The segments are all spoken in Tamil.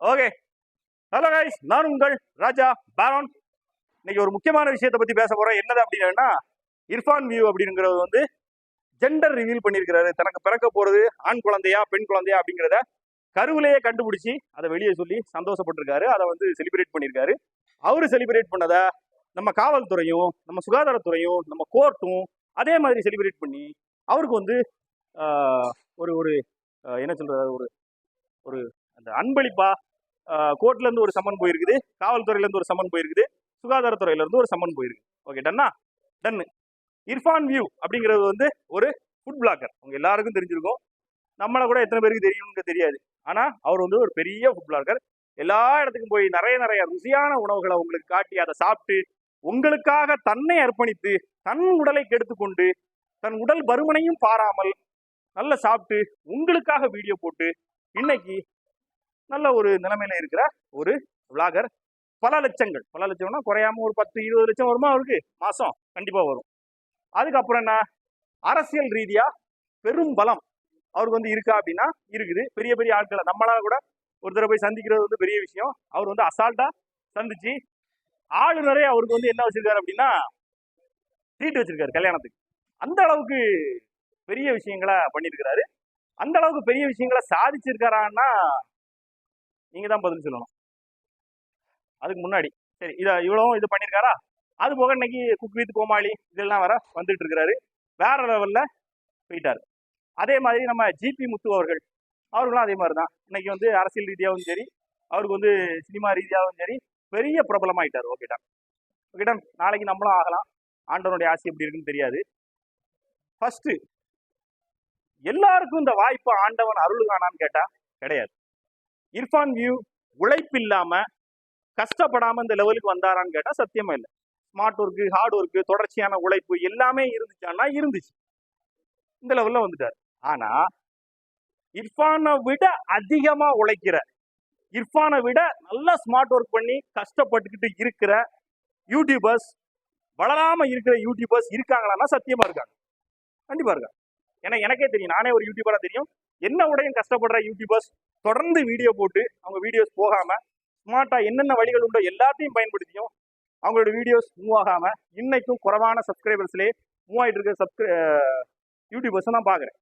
ஓகே ஹலோ கைஸ் நான் உங்கள் ராஜா பாரோன். இன்னைக்கு ஒரு முக்கியமான விஷயத்தை பத்தி பேச போகிறேன் என்னது அப்படின்னா இர்ஃபான் வியூ அப்படிங்கிறது வந்து ஜெண்டர் ரிவீல் பண்ணியிருக்கிறாரு. தனக்கு பிறக்க போறது ஆண் குழந்தையா பெண் குழந்தையா அப்படிங்கிறத கருவிலேயே கண்டுபிடிச்சி அதை வெளியே சொல்லி சந்தோஷப்பட்டிருக்காரு. அதை வந்து செலிப்ரேட் பண்ணியிருக்காரு. அவரு செலிப்ரேட் பண்ணதை நம்ம காவல்துறையும் நம்ம சுகாதாரத்துறையும் நம்ம கோர்ட்டும் அதே மாதிரி செலிப்ரேட் பண்ணி அவருக்கு வந்து ஒரு ஒரு என்ன சொல்றது ஒரு ஒரு அந்த அன்பளிப்பா கோர்ட்ல இருந்து ஒரு சம்மன் போயிருக்குது. காவல்துறையில இருந்து ஒரு சம்மன் போயிருக்குது. சுகாதாரத்துறையில இருந்து ஒரு சம்மன் போயிருக்கு ஓகே டன்னா டன்னு இர்ஃபான் வியூ அப்படிங்கிறது வந்து ஒரு ஃபுட் பிளாக்கர் உங்க எல்லாருக்கும் தெரிஞ்சிருக்கும். நம்மளை கூட எத்தனை பேருக்கு தெரியும்னு தெரியாது. ஆனா அவர் வந்து ஒரு பெரிய ஃபுட் பிளாக்கர் எல்லா இடத்துக்கும் போய் நிறைய நிறைய ருசியான உணவுகளை உங்களுக்கு காட்டி அதை சாப்பிட்டு உங்களுக்காக தன்னை அர்ப்பணித்து தன் உடலை கெடுத்துக்கொண்டு தன் உடல் பருமனையும் பாராமல் நல்லா சாப்பிட்டு உங்களுக்காக வீடியோ போட்டு இன்னைக்கு நல்ல ஒரு நிலைமையில இருக்கிற ஒரு விளாகர் பல லட்சங்கள். பல லட்சம்னா குறையாம ஒரு பத்து இருபது லட்சம் வருமா அவருக்கு? மாசம் கண்டிப்பா வரும். அதுக்கப்புறம் என்ன? அரசியல் ரீதியா பெரும் பலம் அவருக்கு வந்து இருக்கா அப்படின்னா இருக்குது. பெரிய பெரிய ஆட்களை நம்மளால கூட ஒரு தடவை போய் சந்திக்கிறது வந்து பெரிய விஷயம். அவர் வந்து அசால்ட்டா சந்திச்சு ஆளுநரே அவருக்கு வந்து என்ன வச்சிருக்காரு அப்படின்னா ட்ரீட் வச்சிருக்காரு கல்யாணத்துக்கு. அந்த அளவுக்கு பெரிய விஷயங்களை பண்ணியிருக்கிறாரு. அந்த அளவுக்கு பெரிய விஷயங்களை சாதிச்சிருக்காரான்னா நீங்க தான் பதில் சொல்லணும். அதுக்கு முன்னாடி. சரி இதை இவ்வளவும் இது பண்ணியிருக்காரா அது போக இன்னைக்கு குக் வித் கோமாளி இதெல்லாம் வர வந்துட்டு இருக்கிறாரு வேற லெவல்ல போயிட்டாரு. அதே மாதிரி நம்ம ஜிபி முத்து அவர்கள் அவர்களும் அதே மாதிரி தான். இன்னைக்கு வந்து அரசியல் ரீதியாகவும் சரி அவருக்கு வந்து சினிமா ரீதியாகவும் சரி பெரிய பிரபலமாயிட்டார். ஓகேடா. ஓகேடா நாளைக்கு நம்மளும் ஆகலாம். ஆண்டவனுடைய ஆசை எப்படி இருக்குன்னு தெரியாது. ஃபர்ஸ்ட் எல்லாருக்கும் இந்த வாய்ப்பு ஆண்டவன் அருளுகானான்னு கேட்டா கிடையாது. இர்ஃபான் வியூ உழைப்பு இல்லாம கஷ்டப்படாம இந்த லெவலுக்கு வந்தாரான்னு கேட்டா சத்தியமா இல்லை. ஸ்மார்ட் ஒர்க்கு ஹார்ட் ஒர்க்கு தொடர்ச்சியான உழைப்பு எல்லாமே இருந்துச்சான்னா இருந்துச்சு. இந்த லெவல்ல வந்துட்டார். ஆனா இர்ஃபானை விட அதிகமா உழைக்கிற இர்ஃபானை விட நல்லா ஸ்மார்ட் ஒர்க் பண்ணி கஷ்டப்பட்டுக்கிட்டு இருக்கிற யூடியூபர்ஸ் வளராம இருக்கிற யூடியூபர்ஸ் இருக்காங்களான்னா சத்தியமா இருக்காங்க. கண்டிப்பா இருக்காங்க. ஏன்னா எனக்கே தெரியும் நானே ஒரு யூடியூபரா தெரியும். என்ன உடையும் கஷ்டப்படுற யூடியூபர்ஸ் தொடர்ந்து வீடியோ போட்டு அவங்க வீடியோஸ் போகாம ஸ்மார்ட்டா என்னென்ன வழிகள் உண்டோ எல்லாத்தையும் பயன்படுத்தியும் அவங்களோட வீடியோஸ் மூவ் ஆகாம இன்னைக்கும் குறைவான சப்ஸ்கிரைபர்ஸ்லேயே மூவ் ஆயிட்டு இருக்க சப்ஸ்கிரை யூடியூபர்ஸ் நான் பாக்குறேன்.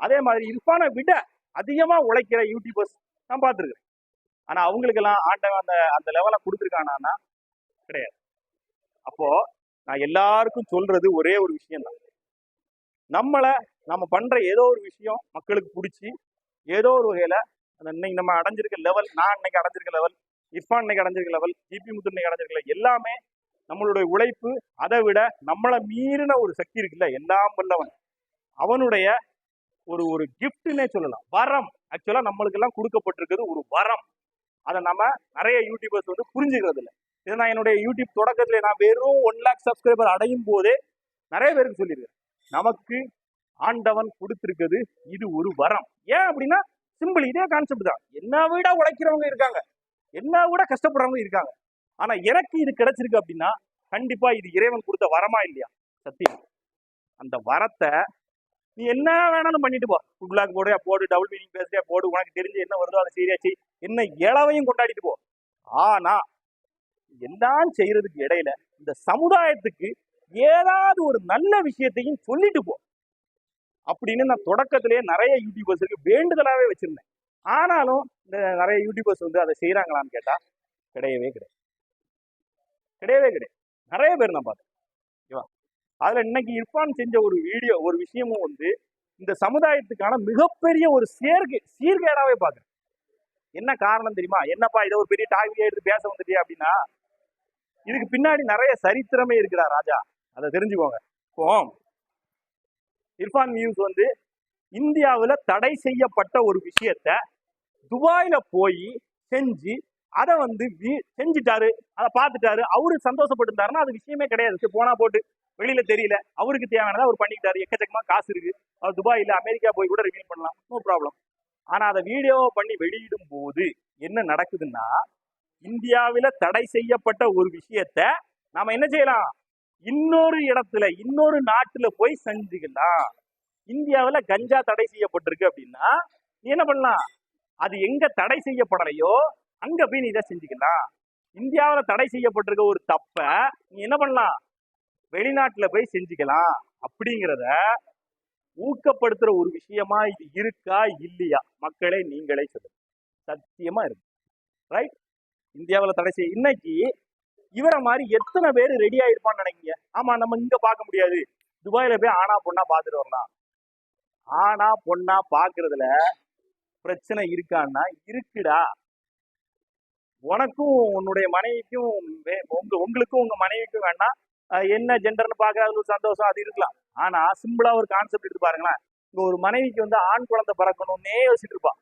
அதே மாதிரி இர்ஃபானை விட அதிகமா உழைக்கிற யூடியூபர்ஸ் நான் பார்த்துருக்கேன் ஆனா அவங்களுக்கெல்லாம் ஆண்டவன் அந்த அந்த லெவலை கொடுத்துருக்கானா கிடையாது. அப்போ நான் எல்லாருக்கும் சொல்றது ஒரே ஒரு விஷயம் தான் நம்மளை நம்ம பண்ற ஏதோ ஒரு விஷயம் மக்களுக்கு பிடிச்சி ஏதோ ஒரு வகையில அந்த இன்னைக்கு நம்ம அடைஞ்சிருக்க லெவல் நான் இன்னைக்கு அடைஞ்சிருக்க லெவல் இர்ஃபான் இன்னைக்கு அடைஞ்சிருக்க லெவல் ஜிபி முத்து இன்னைக்கு அடைஞ்சிருக்க level எல்லாமே நம்மளுடைய உழைப்பு அதை விட நம்மளை மீறின ஒரு சக்தி இருக்குல்ல எல்லாம் வல்லவன். அவனுடைய ஒரு ஒரு கிஃப்ட்னே சொல்லலாம். வரம். ஆக்சுவலா நம்மளுக்கு எல்லாம் கொடுக்கப்பட்டிருக்கிறது ஒரு வரம். அதை நம்ம நிறைய யூடியூபர்ஸ் வந்து புரிஞ்சுக்கிறது இல்லை இதை நான் என்னுடைய யூடியூப் தொடக்கத்தில் நான் வெறும் ஒன் லேக் சப்ஸ்கிரைபர் அடையும் போதே நிறைய பேருக்கு சொல்லியிருக்கேன். நமக்கு ஆண்டவன் கொடுத்திருக்கிறது இது ஒரு வரம். ஏன் அப்படின்னா சிம்பிள் இதே கான்செப்ட் தான். என்ன விட உழைக்கிறவங்க இருக்காங்க. என்ன விட கஷ்டப்படுறவங்க இருக்காங்க. ஆனா எனக்கு இது கிடைச்சிருக்கு அப்படின்னா கண்டிப்பா இது இறைவன் கொடுத்த வரமா இல்லையா? சத்தியம். அந்த வரத்தை நீ என்ன வேணாலும் பண்ணிட்டு போ. ஃபுட் பிளாக் போடு போடு டபுள் மீனிங் பேசுறியா போடு உனக்கு தெரிஞ்சு என்ன வருதோ அதை சரியாச்சு என்ன இளவையும் கொண்டாடிட்டு போ. ஆனா எல்லாம் செய்யறதுக்கு இடையில இந்த சமுதாயத்துக்கு ஏதாவது ஒரு நல்ல விஷயத்தையும் சொல்லிட்டு போ. அப்படின்னு நான் தொடக்கத்திலேயே நிறைய யூடியூபர்ஸுக்கு வேண்டுதலாவே வச்சிருந்தேன். ஆனாலும் இந்த நிறைய யூடியூபர்ஸ் வந்து அதை செய்கிறாங்களான்னு கேட்டால் கிடையவே கிடையாது. கிடையவே கிடையாது. நிறைய பேர் நான் பார்த்தேன். ஓகேவா? அதுல இன்னைக்கு இர்ஃபான் செஞ்ச ஒரு வீடியோ ஒரு விஷயமும் வந்து இந்த சமுதாயத்துக்கான மிகப்பெரிய ஒரு சேர்க்கை சீர்கேடாவே பார்க்குறேன். என்ன காரணம் தெரியுமா? என்னப்பா இதை ஒரு பெரிய டாபிக் எடுத்து பேச வந்துட்டியா அப்படின்னா இதுக்கு பின்னாடி நிறைய சரித்திரமே இருக்குதா ராஜா. அதை தெரிஞ்சுக்கோங்க. இப்போ இர்ஃபான் நியூஸ் வந்து இந்தியாவில் தடை செய்யப்பட்ட ஒரு விஷயத்த துபாயில போய் செஞ்சு அதை வந்து வீ- செஞ்சுட்டாரு அதை பார்த்துட்டாரு. அவரு சந்தோஷப்பட்டிருந்தாருன்னா அது விஷயமே கிடையாது. போனா போட்டு வெளியில தெரியல. அவருக்கு தேவையானதை அவர் பண்ணிக்கிட்டாரு. எக்கச்சக்கமா காசு இருக்கு. அவர் துபாயில அமெரிக்கா போய் கூட ரிவீல் பண்ணலாம். நோ ப்ராப்ளம் ஆனா அதை வீடியோ பண்ணி வெளியிடும் போது என்ன நடக்குதுன்னா இந்தியாவில தடை செய்யப்பட்ட ஒரு விஷயத்த நாம என்ன செய்யலாம்? இன்னொரு இடத்துல இன்னொரு நாட்டுல போய் செஞ்சுக்கலாம். இந்தியாவில் கஞ்சா தடை செய்யப்பட்டிருக்கு அப்படின்னா நீ என்ன பண்ணலாம்? அது எங்க தடை செய்யப்படலையோ அங்க போய் நீ இதை செஞ்சுக்கலாம். இந்தியாவில் தடை செய்யப்பட்டிருக்க ஒரு தப்ப நீ என்ன பண்ணலாம்? வெளிநாட்டுல போய் செஞ்சுக்கலாம். அப்படிங்கிறத ஊக்கப்படுத்துற ஒரு விஷயமா இது இருக்கா இல்லையா? மக்களே நீங்களே சொல்லுங்க. சத்தியமா இருக்கு. ரைட் இந்தியாவில் தடை செய்ய இன்னைக்கு இவரை மாதிரி எத்தனை பேர் ரெடி ஆயிருப்பான்னு நினைக்கிறீங்க? ஆமா நம்ம இங்க பார்க்க முடியாது. துபாயில போய் ஆனா பொண்ணா பாத்துட்டு வரலாம். ஆனா பொண்ணா பாக்குறதுல பிரச்சனை இருக்கான்னா இருக்குடா. உனக்கும் உன்னுடைய மனைவிக்கும் உங்க உங்களுக்கும் உங்க மனைவிக்கும் வேணா என்ன ஜெண்டர்னு பார்க்கறது ஒரு சந்தோஷம் அது இருக்கலாம். ஆனா சிம்பிளா ஒரு கான்செப்ட் எடுத்து பாருங்களேன். இங்க ஒரு மனைவிக்கு வந்து ஆண் குழந்தை பிறக்கணும்னே யோசிச்சுட்டு இருப்பான்.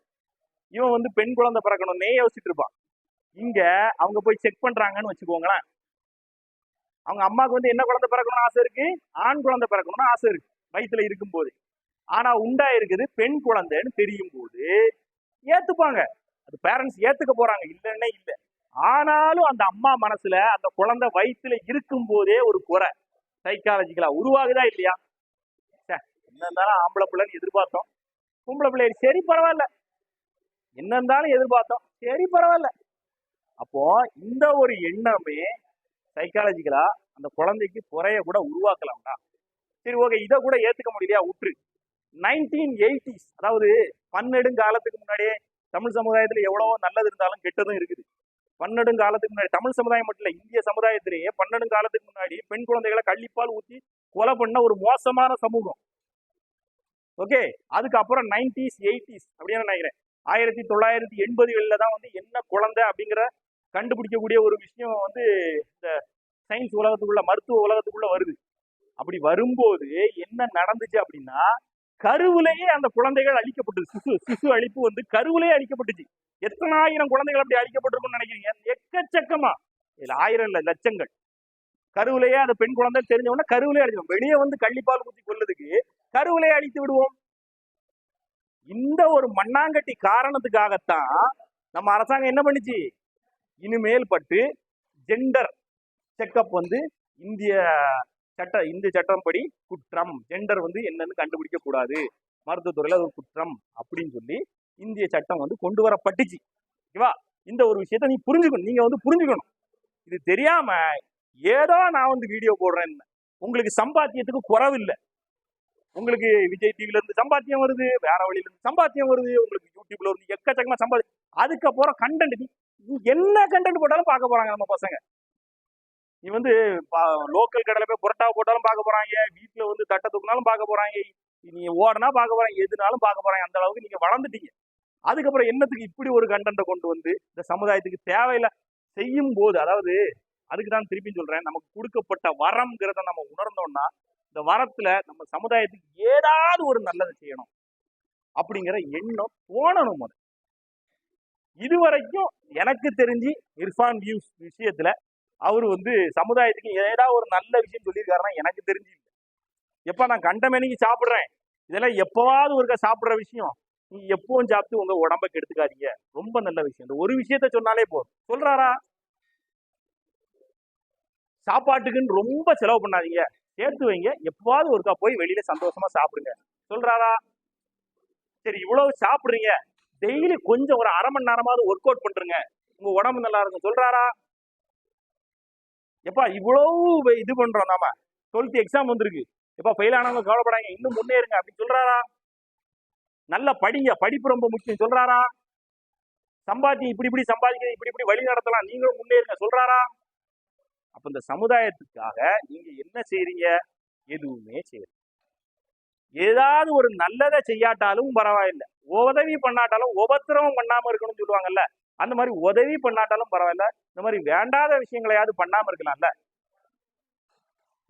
இவன் வந்து பெண் குழந்தை பிறக்கணும்னே யோசிச்சுட்டு இருப்பான். இங்க அவங்க போய் செக் பண்றாங்கன்னு வச்சுக்கோங்களேன். அவங்க அம்மாவுக்கு வந்து என்ன குழந்தை பிறக்கணும்னு ஆசை இருக்கு? ஆண் குழந்தை பிறக்கணும்னு ஆசை இருக்கு. வயித்துல இருக்கும்போது. ஆனா உண்டா இருக்குது? பெண் குழந்தைன்னு தெரியும் போது ஏத்துப்பாங்க. அது பேரண்ட்ஸ் ஏத்துக்க போறாங்க. இல்லைன்னே இல்லை. ஆனாலும் அந்த அம்மா மனசுல அந்த குழந்தை வயித்துல இருக்கும் போதே ஒரு குறை. சைக்காலஜிக்கலா உருவாகுதா இல்லையா? ச்சே, என்ன இருந்தாலும் ஆம்பளை பிள்ளைன்னு எதிர்பார்த்தோம். பொம்பளை பிள்ளை சரி பரவாயில்ல. என்ன இருந்தாலும் எதிர்பார்த்தோம். சரி பரவாயில்ல. அப்போ இந்த ஒரு எண்ணமே சைக்காலஜிக்கலா அந்த குழந்தைக்கு குறைய கூட உருவாக்கலாம்டா. சரி ஓகே இதை கூட ஏத்துக்க முடியலையா? உற்று. நைன்டீன் எயிட்டிஸ் அதாவது பன்னெடுங்காலத்துக்கு முன்னாடியே தமிழ் சமுதாயத்துல எவ்வளவோ நல்லது இருந்தாலும் கெட்டதும் இருக்குது. பன்னெடுங்காலத்துக்கு முன்னாடி தமிழ் சமுதாயம் மட்டும் இல்ல இந்திய சமுதாயத்திலேயே பன்னெடுங்காலத்துக்கு முன்னாடி பெண் குழந்தைகளை கள்ளிப்பால் ஊத்தி கொலை பண்ண ஒரு மோசமான சமூகம். ஓகே அதுக்கப்புறம் நைன்டிஸ் எயிட்டிஸ் அப்படின்னு நினைக்கிறேன். ஆயிரத்தி தொள்ளாயிரத்தி எண்பதுகளில் தான் வந்து என்ன குழந்தை அப்படிங்கிற கண்டுபிடிக்கக்கூடிய ஒரு விஷயம் வந்து இந்த சயின்ஸ் உலகத்துக்குள்ள மருத்துவ உலகத்துக்குள்ள வருது. அப்படி வரும்போது என்ன நடந்துச்சு அப்படின்னா கருவிலேயே அந்த குழந்தைகள் அழிக்கப்பட்டது. சிசு சிசு அழிப்பு வந்து கருவிலேயே அழிக்கப்பட்டுச்சு. எத்தனை ஆயிரம் குழந்தைகள் அப்படி அழிக்கப்பட்டிருக்கும்னு நினைக்கிறீங்க? எக்கச்சக்கமா. இதுல ஆயிரம் இல்ல லட்சங்கள். கருவிலேயே அந்த பெண் குழந்தை தெரிஞ்ச உடனே கருவிலே அழிச்சிடும் வெளியே வந்து கள்ளிப்பால் ஊத்தி கொள்ளதுக்கு கருவிலே அழித்து விடுவோம். இந்த ஒரு மண்ணாங்கட்டி காரணத்துக்காகத்தான் நம்ம அரசாங்கம் என்ன பண்ணுச்சு? இனிமேல் பட்டு ஜெண்டர் செக்கப் வந்து இந்திய சட்ட இந்திய சட்டம்படி குற்றம். ஜெண்டர் வந்து என்னன்னு கண்டுபிடிக்க கூடாது மருத்துவத்துறையில் அது ஒரு குற்றம் அப்படின்னு சொல்லி இந்திய சட்டம் வந்து கொண்டு வரப்பட்டுச்சு ஓகேவா? இந்த ஒரு விஷயத்த நீ புரிஞ்சுக்கணும். நீங்க வந்து புரிஞ்சுக்கணும். இது தெரியாம ஏதோ நான் வந்து வீடியோ போடுறேன். உங்களுக்கு சம்பாத்தியத்துக்கு குறவு இல்லை உங்களுக்கு விஜய் டிவில இருந்து சம்பாத்தியம் வருது வேற வழியில இருந்து சம்பாத்தியம் வருது உங்களுக்கு யூடியூப்ல இருந்து எக்கச்சக்கமா சம்பாதி அதுக்கப்புறம் கண்டென்ட் நீ என்ன கண்டென்ட் போட்டாலும் பார்க்க போறாங்க நம்ம பசங்க. நீ வந்து லோக்கல் கடையில போய் புரோட்டா போட்டாலும் பார்க்க போறாங்க. வீட்டுல வந்து தட்டை தூக்கினாலும் பார்க்க போறாங்க. நீ ஓடனா பார்க்க போறாங்க. எதுனாலும் பார்க்க போறாங்க. அந்த அளவுக்கு நீங்க வளர்ந்துட்டீங்க. அதுக்கப்புறம் என்னத்துக்கு இப்படி ஒரு கண்டென்ட்டை கொண்டு வந்து இந்த சமுதாயத்துக்கு தேவையில்லை செய்யும் போது அதாவது அதுக்கு தான் திருப்பி சொல்றேன். நமக்கு கொடுக்கப்பட்ட வரம்ங்கிறத நம்ம உணர்ந்தோம்னா இந்த வரத்துல நம்ம சமுதாயத்துக்கு ஏதாவது ஒரு நல்லதை செய்யணும். அப்படிங்கிற எண்ணம் தோணணும் அது இதுவரைக்கும் எனக்கு தெரிஞ்சு இர்ஃபான் வியூஸ் விஷயத்துல அவர் வந்து சமுதாயத்துக்கு ஏதாவது ஒரு நல்ல விஷயம் சொல்லியிருக்காருன்னா எனக்கு தெரிஞ்சு இல்லை. எப்ப நான் கண்டமேனிக்கு சாப்பிடுறேன். இதெல்லாம் எப்பவாவது ஒருக்கா சாப்பிடுற விஷயம். நீ எப்பவும் சாப்பிட்டு உங்க உடம்ப கெடுத்துக்காதீங்க. ரொம்ப நல்ல விஷயம். இந்த ஒரு விஷயத்த சொன்னாலே போதும். சொல்றாரா? சாப்பாட்டுக்குன்னு ரொம்ப செலவு பண்ணாதீங்க. சேர்த்து வைங்க. எப்பவாவது ஒருக்கா போய் வெளியில சந்தோஷமா சாப்பிடுங்க. சொல்றாரா? சரி இவ்வளவு சாப்பிடுறீங்க. டெய்லி கொஞ்சம் ஒரு அரை மணி நேரமாவது ஒர்க் அவுட் பண்றீங்க. உங்க உடம்பு நல்லா இருக்கும். சொல்றாரா? எப்பா இவ்வளவு இது பண்றோம் நாம. டுவெல்த் எக்ஸாம் வந்திருக்கு. எப்பா ஃபெயில் ஆனவங்க கவலைப்படாங்க இன்னும் முன்னேறுங்க. அப்படின்னு சொல்றாரா? நல்லா படிங்க. படிப்பு ரொம்ப முக்கியம். சொல்றாரா? சம்பாதி இப்படி இப்படி சம்பாதிக்கிறது இப்படி இப்படி வழி நடத்தலாம். நீங்களும் முன்னேறுங்க. சொல்றாரா? அப்ப இந்த சமுதாயத்துக்காக நீங்க என்ன செய்றீங்க? எதுவுமே செய்யல. ஏதாவது ஒரு நல்லதை செய்யாட்டாலும் பரவாயில்ல. உதவி பண்ணாட்டாலும் உபத்திரவம் பண்ணாம இருக்கணும்னு சொல்லுவாங்கல்ல அந்த மாதிரி உதவி பண்ணாட்டாலும் பரவாயில்ல. இந்த மாதிரி வேண்டாத விஷயங்களையாவது பண்ணாம இருக்கலாம்ல.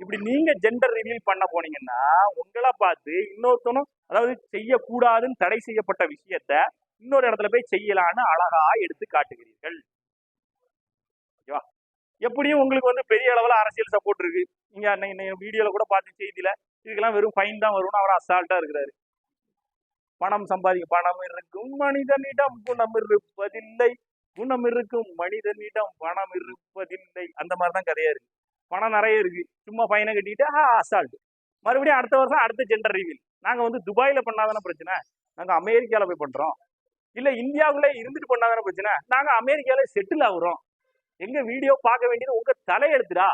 இப்படி நீங்க ஜெண்டர் ரிவீல் பண்ண போனீங்கன்னா உங்களை பார்த்து இன்னொருத்தனும் அதாவது செய்யக்கூடாதுன்னு தடை செய்யப்பட்ட விஷயத்த இன்னொரு இடத்துல போய் செய்யலான்னு அழகா எடுத்து காட்டுகிறீர்கள். ஓகேவா? எப்படியும் உங்களுக்கு வந்து பெரிய அளவுல அரசியல் சப்போர்ட் இருக்கு. நீங்க அன்னைக்கு வீடியோல கூட பார்த்து செய்தியில இதுக்கெல்லாம் வெறும் ஃபைன் தான் வரும்னு அவர் அசால்ட்டா இருக்கிறாரு. பணம் சம்பாதிக்க பணம் இருக்கும் மனிதனிடம் குணம் இருப்பதில்லை. குணம் இருக்கும் மனிதனிடம் பணம் இருப்பதில்லை. அந்த மாதிரி தான் கதையா இருக்கு. பணம் நிறைய இருக்கு. சும்மா பையனை கட்டிட்டு ஆ அசால்ட் மறுபடியும் அடுத்த வருஷம் அடுத்த ஜெண்டர் ரிவீல் நாங்க வந்து துபாயில பண்ணாதான பிரச்சனை. நாங்க அமெரிக்கால போய் பண்றோம். இல்ல இந்தியாவுல இருந்துட்டு பண்ணாதான பிரச்சனை. நாங்க அமெரிக்கால செட்டில் ஆகுறோம். எங்க வீடியோ பார்க்க வேண்டியது உங்க தலையெழுத்துடா.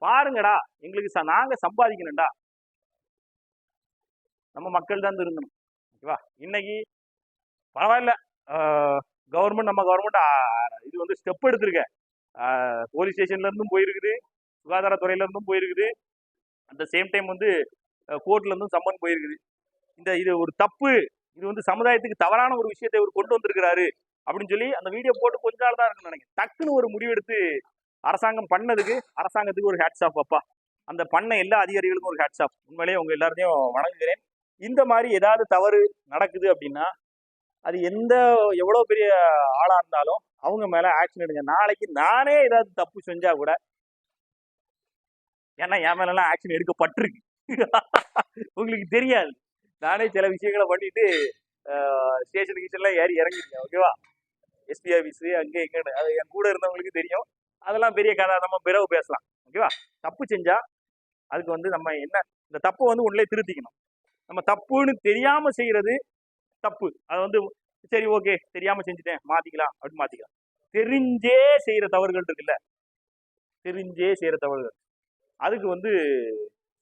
பாருங்கடா. எங்களுக்கு ச- நாங்க சம்பாதிக்கணும்டா. நம்ம மக்கள் தான் திருந்தணும். ஓகேவா? இன்னைக்கு பரவாயில்ல. கவர்மெண்ட் நம்ம கவர்மெண்ட் இது வந்து ஸ்டெப் எடுத்திருக்க போலீஸ் ஸ்டேஷன்ல இருந்தும் போயிருக்குது. சுகாதாரத்துறையில இருந்தும் போயிருக்குது. அட் சேம் டைம் வந்து கோர்ட்ல இருந்தும் சம்மன் போயிருக்குது. இந்த இது ஒரு தப்பு. இது வந்து சமுதாயத்துக்கு தவறான ஒரு விஷயத்தை இவர் கொண்டு வந்திருக்கிறாரு அப்படின்னு சொல்லி அந்த வீடியோ போட்டு கொஞ்ச நாள் தான் இருக்குன்னு நினைக்கிறேன். டக்குன்னு ஒரு முடிவெடுத்து அரசாங்கம் பண்ணதுக்கு அரசாங்கத்துக்கு ஒரு ஹேட்ஸ் ஆஃப் அப்பா. அந்த பண்ண எல்லா அதிகாரிகளுக்கும் ஒரு ஹேட்ஸ் ஆஃப் உண்மையிலேயே உங்க எல்லாரையும் வணங்குகிறேன். இந்த மாதிரி ஏதாவது தவறு நடக்குது அப்படின்னா அது எந்த எவ்வளவு பெரிய ஆளா இருந்தாலும் அவங்க மேல ஆக்ஷன் எடுங்க. நாளைக்கு நானே ஏதாவது தப்பு செஞ்சா கூட ஏன்னா என் மேலல்லாம் ஆக்ஷன் எடுக்கப்பட்டிருக்கு. உங்களுக்கு தெரியாது. நானே சில விஷயங்களை பண்ணிட்டு ஸ்டேஷன் கிச்சன்லாம் ஏறி இறங்கிருக்கேன் ஓகேவா எஸ்பி ஆஃபீஸு அங்கே எங்கன்னு அது என் கூட இருந்தவங்களுக்கு தெரியும். அதெல்லாம் பெரிய கதை நம்ம பிறகு பேசலாம் ஓகேவா தப்பு செஞ்சா அதுக்கு வந்து நம்ம என்ன இந்த தப்பை வந்து உடனே திருத்திக்கணும். நம்ம தப்புன்னு தெரியாம செய்யறது தப்பு. அது வந்து சரி ஓகே தெரியாம செஞ்சுட்டேன் மாத்திக்கலாம் அப்படின்னு மாத்திக்கலாம். தெரிஞ்சே செய்யற தவறுகள் இருக்குல்ல? தெரிஞ்சே செய்யற தவறுகள். அதுக்கு வந்து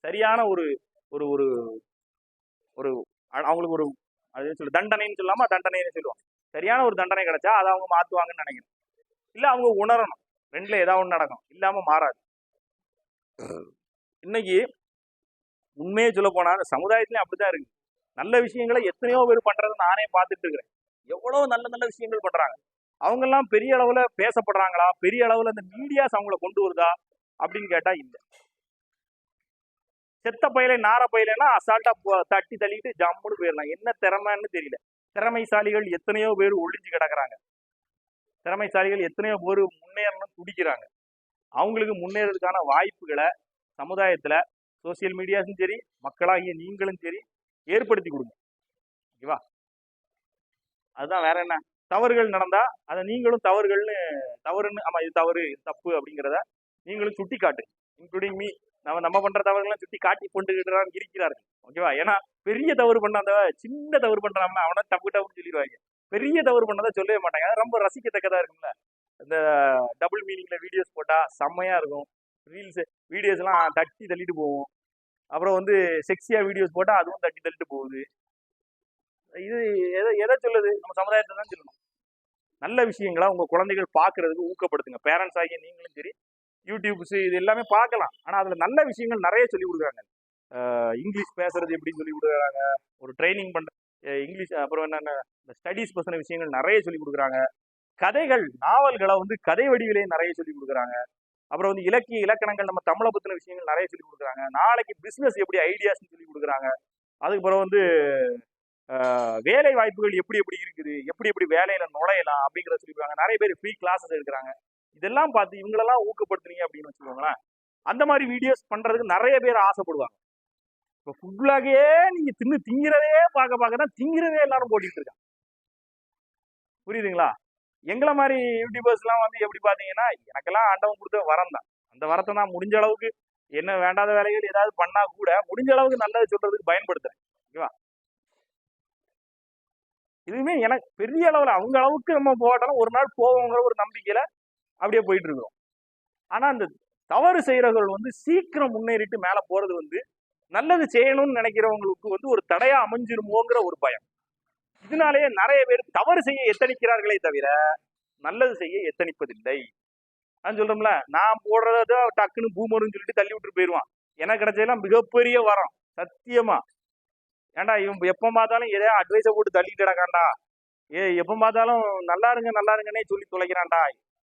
சரியான ஒரு ஒரு ஒரு ஒரு அவங்களுக்கு ஒரு அது சொல்லு தண்டனைன்னு சொல்லாம தண்டனைன்னு சொல்லுவாங்க. சரியான ஒரு தண்டனை கிடைச்சா அதை அவங்க மாத்துவாங்கன்னு நினைக்கிறேன் இல்ல அவங்க உணரணும். ரெண்டுல ஏதாவது ஒன்று நடக்கும். இல்லாம மாறாது. இன்னைக்கு உண்மையே சொல்ல போனா இந்த சமுதாயத்திலயும் அப்படிதான் இருக்கு. நல்ல விஷயங்களை எத்தனையோ பேர் பண்றதை நானே பார்த்துட்டு இருக்கிறேன். எவ்வளவு நல்ல நல்ல விஷயங்கள் பண்றாங்க. அவங்க எல்லாம் பெரிய அளவுல பேசப்படுறாங்களா? பெரிய அளவுல இந்த மீடியாஸ் அவங்கள கொண்டு வருதா? அப்படின்னு கேட்டா இல்ல. செத்த பயிலை நார பயிலாம் அசால்ட்டா தட்டி தள்ளிட்டு ஜம்முன்னு போயிடலாம். என்ன திறமைன்னு தெரியல. திறமைசாலிகள் எத்தனையோ பேர் ஒழிஞ்சு கிடக்குறாங்க. திறமைசாலிகள் எத்தனையோ பேர் முன்னேறணும்னு துடிக்கிறாங்க. அவங்களுக்கு முன்னேறதுக்கான வாய்ப்புகளை சமுதாயத்துல சோசியல் மீடியாஸும் சரி மக்களாகிய நீங்களும் சரி ஏற்படுத்தி கொடுங்க. ஓகேவா அதுதான் வேற என்ன? தவறுகள் நடந்தா அதை நீங்களும் தவறுகள்னு தவறுன்னு ஆமா இது தவறு இது தப்பு அப்படிங்கிறத நீங்களும் சுட்டி காட்டு இன்க்ளூடிங் மீ நம்ம நம்ம பண்ற தவறுகள்லாம் சுட்டி காட்டி கொண்டு இருக்கிறார்கள். ஓகேவா ஏன்னா பெரிய தவறு பண்ணாத சின்ன தவறு பண்றாம அவனை தப்பு டப்புன்னு சொல்லிடுவாங்க. பெரிய தவறு பண்ணதை சொல்லவே மாட்டாங்க. ரொம்ப ரசிக்கத்தக்கதா இருக்கும்ல. இந்த டபுள் மீனிங்ல வீடியோஸ் போட்டா செம்மையா இருக்கும். ரீல்ஸ் வீடியோஸ் எல்லாம் தட்டி தள்ளிட்டு போவோம். அப்புறம் வந்து செக்ஸியா வீடியோஸ் போட்டா அதுவும் தட்டி தள்ளிட்டு போகுது. இது எதை எதை சொல்லுது? நம்ம சமுதாயத்தை தான் சொல்லணும். நல்ல விஷயங்களா உங்க குழந்தைகள் பார்க்குறதுக்கு ஊக்கப்படுத்துங்க. பேரண்ட்ஸ் ஆகிய நீங்களும் சரி யூடியூப்ஸ் இது எல்லாமே பார்க்கலாம். ஆனா அதுல நல்ல விஷயங்கள் நிறைய சொல்லி கொடுக்குறாங்க. இங்கிலீஷ் பேசுறது எப்படின்னு சொல்லி கொடுக்குறாங்க? ஒரு ட்ரைனிங் பண்ற இங்கிலீஷ் அப்புறம் என்னென்ன இந்த ஸ்டடீஸ் பத்தின விஷயங்கள் நிறைய சொல்லி கொடுக்குறாங்க. கதைகள் நாவல்களை வந்து கதை வடிவிலே நிறைய சொல்லி கொடுக்குறாங்க. அப்புறம் வந்து இலக்கிய இலக்கணங்கள் நம்ம தமிழை பத்தின விஷயங்கள் நிறைய சொல்லி கொடுக்குறாங்க. நாளைக்கு பிசினஸ் எப்படி ஐடியாஸ் சொல்லி கொடுக்குறாங்க. அதுக்கப்புறம் வந்து வேலை வாய்ப்புகள் எப்படி எப்படி இருக்குது? எப்படி எப்படி வேலையில நுழையலாம் அப்படிங்கிறத சொல்லி நிறைய பேர் ஃப்ரீ கிளாஸஸ் எடுக்கிறாங்க. இதெல்லாம் பார்த்து இவங்களெல்லாம் ஊக்கப்படுத்துனீங்க அப்படின்னு வச்சுக்கோங்களேன். அந்த மாதிரி வீடியோஸ் பண்றதுக்கு நிறைய பேர் ஆசைப்படுவாங்க. இப்போ ஃபுட்லாகே நீங்க தின்னு திங்கிறதே பார்க்க பார்க்க தான் திங்கிறதே எல்லாரும் போட்டிட்டு இருக்காங்க. புரியுதுங்களா? எங்களை மாதிரி யூடியூபர்ஸ்லாம் வந்து எப்படி பார்த்தீங்கன்னா எனக்கெல்லாம் ஆண்டவன் கொடுத்த வரம் தான். அந்த வரத்தை நான் முடிஞ்ச அளவுக்கு என்ன வேண்டாத வேலைகள் ஏதாவது பண்ணா கூட முடிஞ்ச அளவுக்கு நல்லது சொல்றதுக்கு பயன்படுத்துறேன். ஓகேவா? இதுவுமே எனக்கு பெரிய அளவில் அவங்க அளவுக்கு நம்ம போட்டாலும் ஒரு நாள் போவோங்கிற ஒரு நம்பிக்கையில அப்படியே போயிட்டு இருக்கிறோம் ஆனா அந்த தவறு செய்யறவர்கள் வந்து சீக்கிரம் முன்னேறிட்டு மேல போறது வந்து நல்லது செய்யணும்னு நினைக்கிறவங்களுக்கு வந்து ஒரு தடையா அமைஞ்சிருமோங்கிற ஒரு பயம். இதனாலேயே நிறைய பேர் தவறு செய்ய எத்தனிக்கிறார்களே தவிர நல்லது செய்ய எத்தனிப்பதில்லை. நான் சொல்றோம்ல நான் போடுறத டக்குன்னு பூமருன்னு சொல்லிட்டு தள்ளி விட்டு போயிடுவான். எனக்கு கிடைச்சதெல்லாம் மிகப்பெரிய வரம் சத்தியமா. ஏன்டா இவன் எப்ப பார்த்தாலும் எதையா அட்வைஸை போட்டு தள்ளிட்டு கிடக்காண்டா ஏ எப்ப பார்த்தாலும் நல்லா இருங்க நல்லா இருங்கன்னே சொல்லி தொலைக்கிறான்டா.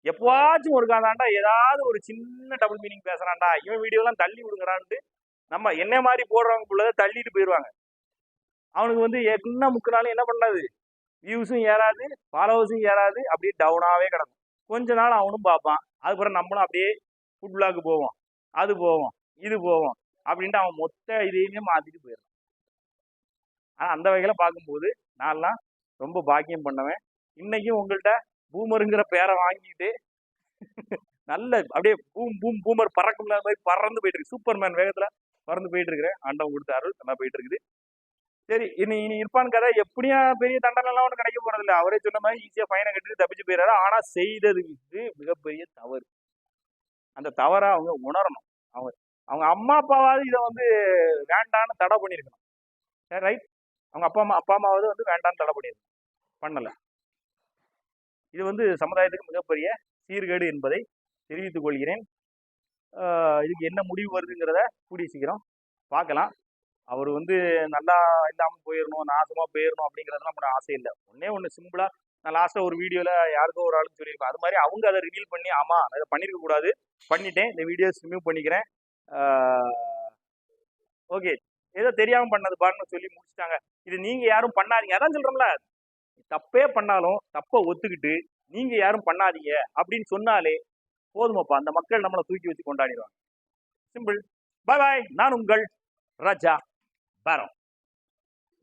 எப்பவாச்சும் ஒரு காதாண்டா ஏதாவது ஒரு சின்ன டபுள் மீனிங் பேசுறான்டா. இவன் வீடியோலாம் தள்ளி விடுங்கடான்ட்டு நம்ம என்ன மாதிரி போடுறவங்க பிள்ளை தள்ளிட்டு போயிடுவாங்க. அவனுக்கு வந்து என்ன முக்குனாலும் என்ன பண்ணாது? வியூஸும் ஏறாது ஃபாலோவர்ஸும் ஏறாது அப்படியே டவுனாகவே கிடக்கும். கொஞ்ச நாள் அவனும் பார்ப்பான். அதுக்கப்புறம் நம்மளும் அப்படியே ஃபுட் பிளாக் போவோம். அது போவோம் இது போவோம் அப்படின்ட்டு அவன் மொத்த இதையுமே மாற்றிட்டு போயிடுறான். ஆனால் அந்த வகையில் பார்க்கும்போது நான்லாம் ரொம்ப பாக்கியம் பண்ணவேன். இன்னைக்கும் உங்கள்கிட்ட பூமருங்கிற பேரை வாங்கிட்டு நல்ல அப்படியே பூம் பூம் பூமர் பறக்கும் மாதிரி பறந்து போயிட்டு இருக்கு. சூப்பர்மேன் வேகத்தில் பறந்து போயிட்டு இருக்கிறேன் ஆண்டவன் கொடுத்த அருள் நல்லா போயிட்டு இருக்குது. சரி இனி இனி இருப்பான் கதை எப்படியா பெரிய தண்டனை எல்லாம் ஒன்றும் கிடைக்க போறது இல்ல அவரே சொன்ன மாதிரி ஈஸியா ஃபைனை கட்டிட்டு தப்பிச்சு போயிடுறாரு. ஆனா செய்தது இது மிகப்பெரிய தவறு. அந்த தவறை அவங்க உணரணும். அவங்க அவங்க அம்மா அப்பாவாவது இதை வந்து வேண்டான்னு தடை பண்ணியிருக்கணும். சரி ரைட் அவங்க அப்பா அம்மா அப்பா அம்மாவது வந்து வேண்டான்னு தடை பண்ணியிருக்கணும். பண்ணல. இது வந்து சமுதாயத்துக்கு மிகப்பெரிய சீர்கேடு என்பதை தெரிவித்துக் கொள்கிறேன். இதுக்கு என்ன முடிவு வருதுங்கிறத கூடிய சீக்கிரம் பார்க்கலாம். அவர் வந்து நல்லா இல்லாமல் போயிடணும் நாசமாக போயிடணும் அப்படிங்கிறதுலாம் நம்மளோட ஆசை இல்லை. ஒன்னே ஒன்று சிம்பிளாக நான் லாஸ்ட்டாக ஒரு வீடியோவில் யாருக்கோ ஒரு ஆளுக்கு சொல்லியிருப்பேன். அது மாதிரி அவங்க அதை ரிவீல் பண்ணி ஆமாம் நான் இதை பண்ணியிருக்க கூடாது. பண்ணிட்டேன். இந்த வீடியோஸ் ரிமூவ் பண்ணிக்கிறேன். ஓகே ஏதோ தெரியாமல் பண்ணது பாருன்னு சொல்லி முடிச்சிட்டாங்க. இது நீங்கள் யாரும் பண்ணாதீங்க. அதான் சொல்கிறோம்ல தப்பே பண்ணாலும் தப்பை ஒத்துக்கிட்டு நீங்கள் யாரும் பண்ணாதீங்க அப்படின்னு சொன்னாலே போதுமாப்பா. அந்த மக்கள் நம்மளை தூக்கி வச்சு கொண்டாடிடுவாங்க. சிம்பிள் பாய் பாய் நான் உங்கள் ராஜா. பாரம்